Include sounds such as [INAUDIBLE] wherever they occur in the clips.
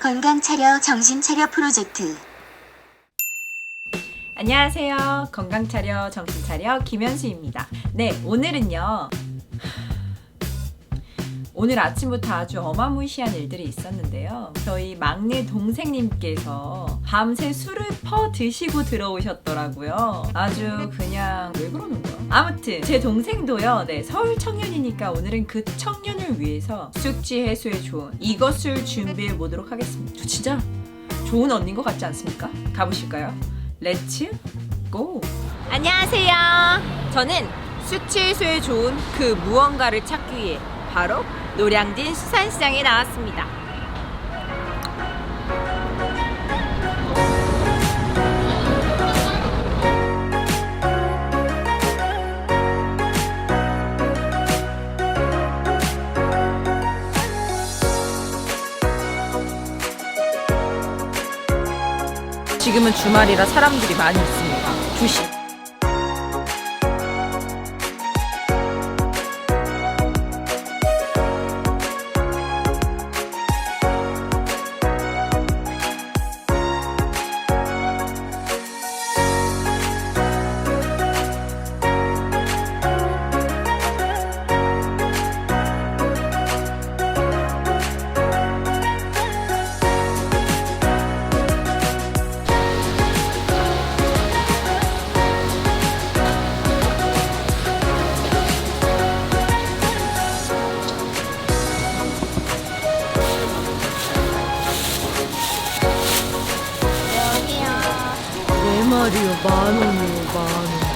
건강 차려 정신 차려 프로젝트 안녕하세요. 건강 차려 정신 차려 김현수입니다. 네, 오늘은요. 오늘 아침부터 아주 어마무시한 일들이 있었는데요. 저희 막내 동생님께서 밤새 술을 퍼 드시고 들어오셨더라고요. 아주 그냥 왜 그러는 거야? 아무튼 제 동생도요. 네, 서울 청년이니까 오늘은 그 청년을 위해서 숙취 해소에 좋은 이것을 준비해 보도록 하겠습니다. 저 진짜 좋은 언니인 것 같지 않습니까? 가보실까요? 렛츠 고! 안녕하세요. 저는 숙취 해소에 좋은 그 무언가를 찾기 위해 바로 노량진 수산시장에 나왔습니다. 지금은 주말이라 사람들이 많이 있습니다. 조심. 네 마리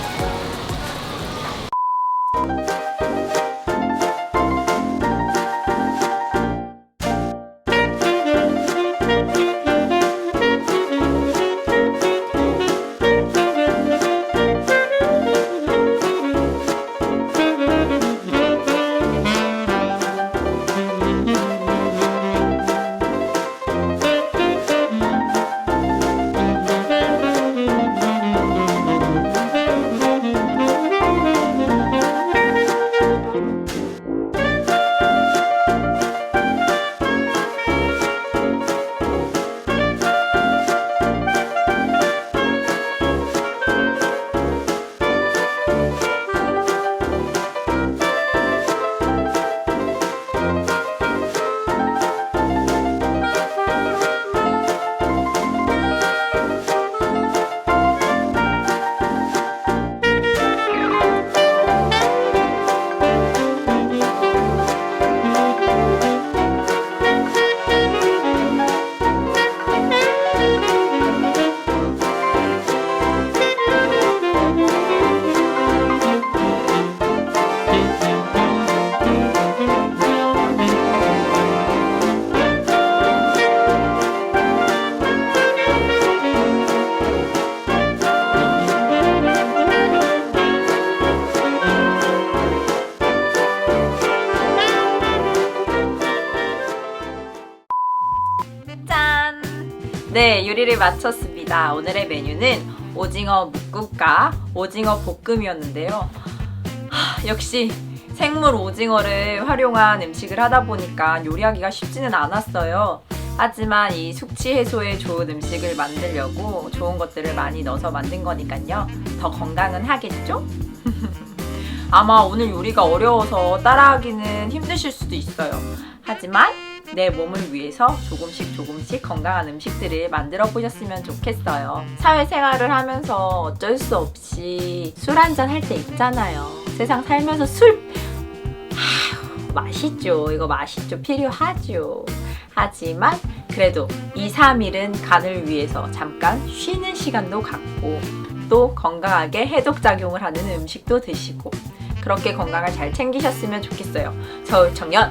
네, 요리를 마쳤습니다. 오늘의 메뉴는 오징어 묵국과 오징어 볶음이었는데요. 하, 역시 생물 오징어를 활용한 음식을 하다 보니까 요리하기가 쉽지는 않았어요. 하지만 이 숙취 해소에 좋은 음식을 만들려고 좋은 것들을 많이 넣어서 만든 거니까요. 더 건강은 하겠죠? [LAUGHS] 아마 오늘 요리가 어려워서 따라하기는 힘드실 수도 있어요. 하지만 내 몸을 위해서 조금씩 조금씩 건강한 음식들을 만들어 보셨으면 좋겠어요. 사회생활을 하면서 어쩔 수 없이 술 한잔 할 때 있잖아요. 세상 살면서 술 아휴, 맛있죠. 이거 맛있죠. 필요하죠. 하지만 그래도 2, 3일은 간을 위해서 잠깐 쉬는 시간도 갖고 또 건강하게 해독작용을 하는 음식도 드시고 그렇게 건강을 잘 챙기셨으면 좋겠어요. 서울 청년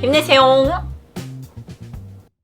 힘내세요.